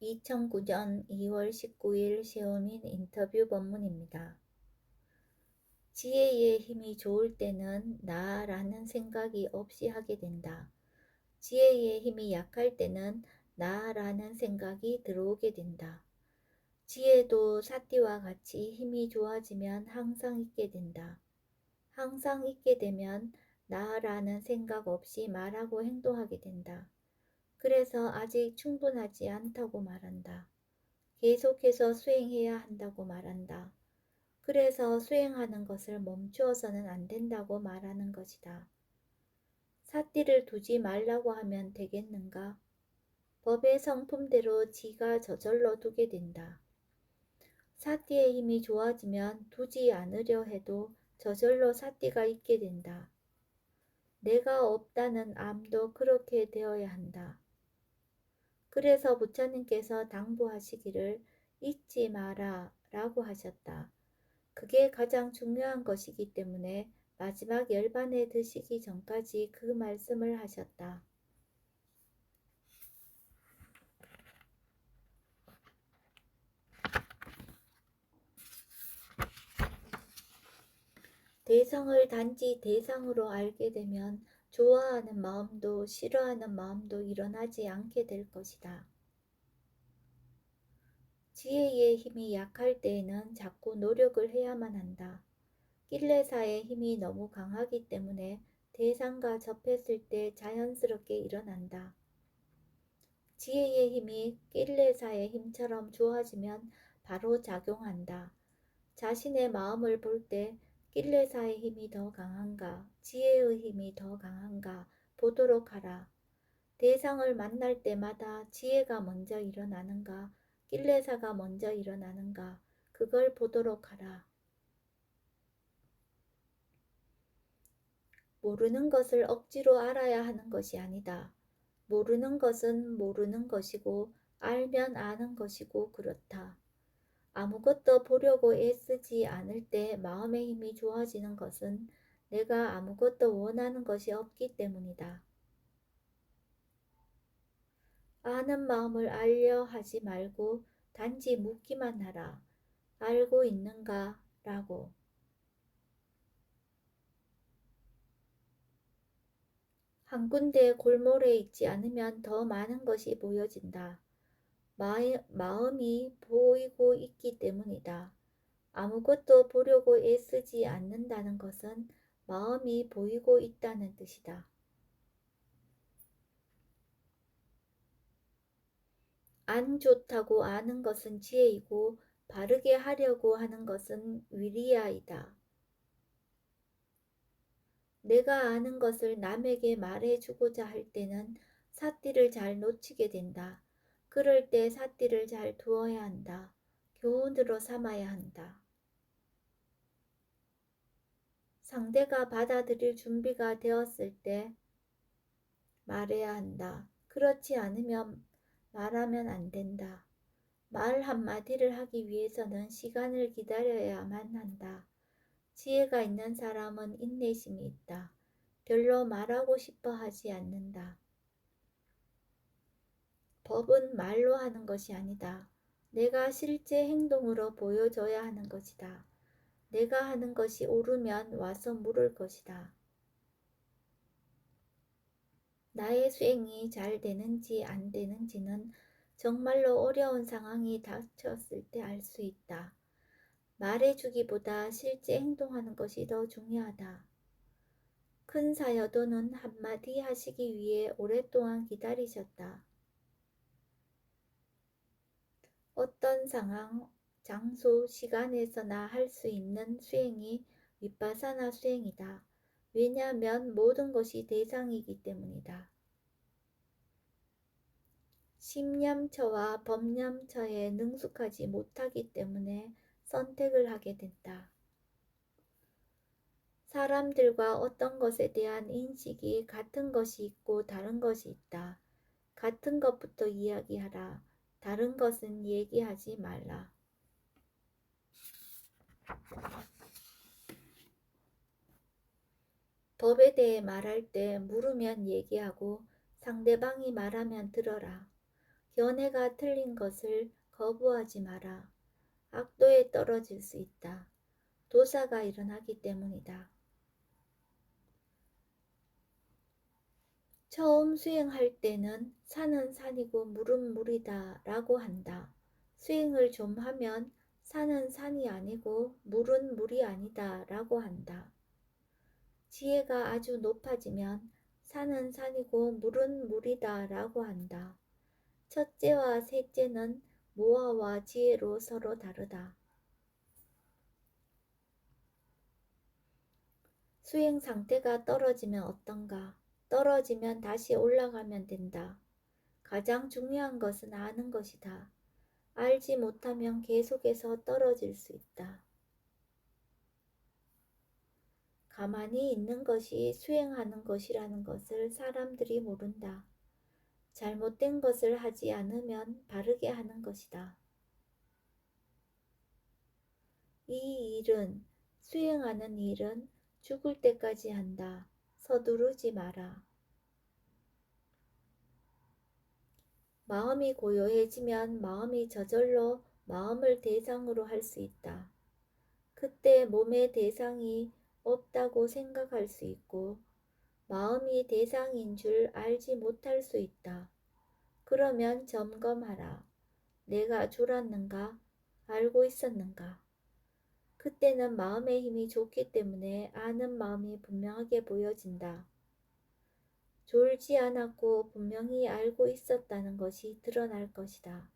2009년 2월 19일 시오민 인터뷰 본문입니다. 지혜의 힘이 좋을 때는 나라는 생각이 없이 하게 된다. 지혜의 힘이 약할 때는 나라는 생각이 들어오게 된다. 지혜도 사띠와 같이 힘이 좋아지면 항상 있게 된다. 항상 있게 되면 나라는 생각 없이 말하고 행동하게 된다. 그래서 아직 충분하지 않다고 말한다. 계속해서 수행해야 한다고 말한다. 그래서 수행하는 것을 멈추어서는 안 된다고 말하는 것이다. 사띠를 두지 말라고 하면 되겠는가? 법의 성품대로 지가 저절로 두게 된다. 사띠의 힘이 좋아지면 두지 않으려 해도 저절로 사띠가 있게 된다. 내가 없다는 암도 그렇게 되어야 한다. 그래서 부처님께서 당부하시기를 잊지 마라 라고 하셨다. 그게 가장 중요한 것이기 때문에 마지막 열반에 드시기 전까지 그 말씀을 하셨다. 대성을 단지 대상으로 알게 되면 좋아하는 마음도 싫어하는 마음도 일어나지 않게 될 것이다. 지혜의 힘이 약할 때에는 자꾸 노력을 해야만 한다. 낄레사의 힘이 너무 강하기 때문에 대상과 접했을 때 자연스럽게 일어난다. 지혜의 힘이 낄레사의 힘처럼 좋아지면 바로 작용한다. 자신의 마음을 볼 때 낄레사의 힘이 더 강한가, 지혜의 힘이 더 강한가 보도록 하라. 대상을 만날 때마다 지혜가 먼저 일어나는가, 낄레사가 먼저 일어나는가, 그걸 보도록 하라. 모르는 것을 억지로 알아야 하는 것이 아니다. 모르는 것은 모르는 것이고, 알면 아는 것이고, 그렇다. 아무것도 보려고 애쓰지 않을 때 마음의 힘이 좋아지는 것은 내가 아무것도 원하는 것이 없기 때문이다. 아는 마음을 알려 하지 말고 단지 묻기만 하라. 알고 있는가? 라고. 한 군데 골몰에 있지 않으면 더 많은 것이 보여진다. 마음이 보이고 있기 때문이다. 아무것도 보려고 애쓰지 않는다는 것은 마음이 보이고 있다는 뜻이다. 안 좋다고 아는 것은 지혜이고 바르게 하려고 하는 것은 위리아이다. 내가 아는 것을 남에게 말해주고자 할 때는 사띠를 잘 놓치게 된다. 그럴 때 사띠를 잘 두어야 한다. 교훈으로 삼아야 한다. 상대가 받아들일 준비가 되었을 때 말해야 한다. 그렇지 않으면 말하면 안 된다. 말 한마디를 하기 위해서는 시간을 기다려야만 한다. 지혜가 있는 사람은 인내심이 있다. 별로 말하고 싶어 하지 않는다. 법은 말로 하는 것이 아니다. 내가 실제 행동으로 보여줘야 하는 것이다. 내가 하는 것이 옳으면 와서 물을 것이다. 나의 수행이 잘 되는지 안 되는지는 정말로 어려운 상황이 닥쳤을 때 알 수 있다. 말해주기보다 실제 행동하는 것이 더 중요하다. 큰 사여도는 한마디 하시기 위해 오랫동안 기다리셨다. 어떤 상황, 장소, 시간에서나 할 수 있는 수행이 윗바사나 수행이다. 왜냐하면 모든 것이 대상이기 때문이다. 심념처와 법념처에 능숙하지 못하기 때문에 선택을 하게 된다. 사람들과 어떤 것에 대한 인식이 같은 것이 있고 다른 것이 있다. 같은 것부터 이야기하라. 다른 것은 얘기하지 말라. 법에 대해 말할 때 물으면 얘기하고 상대방이 말하면 들어라. 견해가 틀린 것을 거부하지 마라. 악도에 떨어질 수 있다. 도사가 일어나기 때문이다. 처음 수행할 때는 산은 산이고 물은 물이다 라고 한다. 수행을 좀 하면 산은 산이 아니고 물은 물이 아니다 라고 한다. 지혜가 아주 높아지면 산은 산이고 물은 물이다 라고 한다. 첫째와 셋째는 모아와 지혜로 서로 다르다. 수행 상태가 떨어지면 어떤가? 떨어지면 다시 올라가면 된다. 가장 중요한 것은 아는 것이다. 알지 못하면 계속해서 떨어질 수 있다. 가만히 있는 것이 수행하는 것이라는 것을 사람들이 모른다. 잘못된 것을 하지 않으면 바르게 하는 것이다. 이 일은, 수행하는 일은 죽을 때까지 한다. 서두르지 마라. 마음이 고요해지면 마음이 저절로 마음을 대상으로 할 수 있다. 그때 몸의 대상이 없다고 생각할 수 있고 마음이 대상인 줄 알지 못할 수 있다. 그러면 점검하라. 내가 졸았는가? 알고 있었는가? 그때는 마음의 힘이 좋기 때문에 아는 마음이 분명하게 보여진다. 졸지 않았고 분명히 알고 있었다는 것이 드러날 것이다.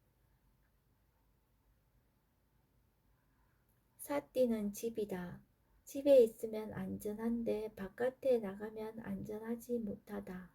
사띠는 집이다. 집에 있으면 안전한데 바깥에 나가면 안전하지 못하다.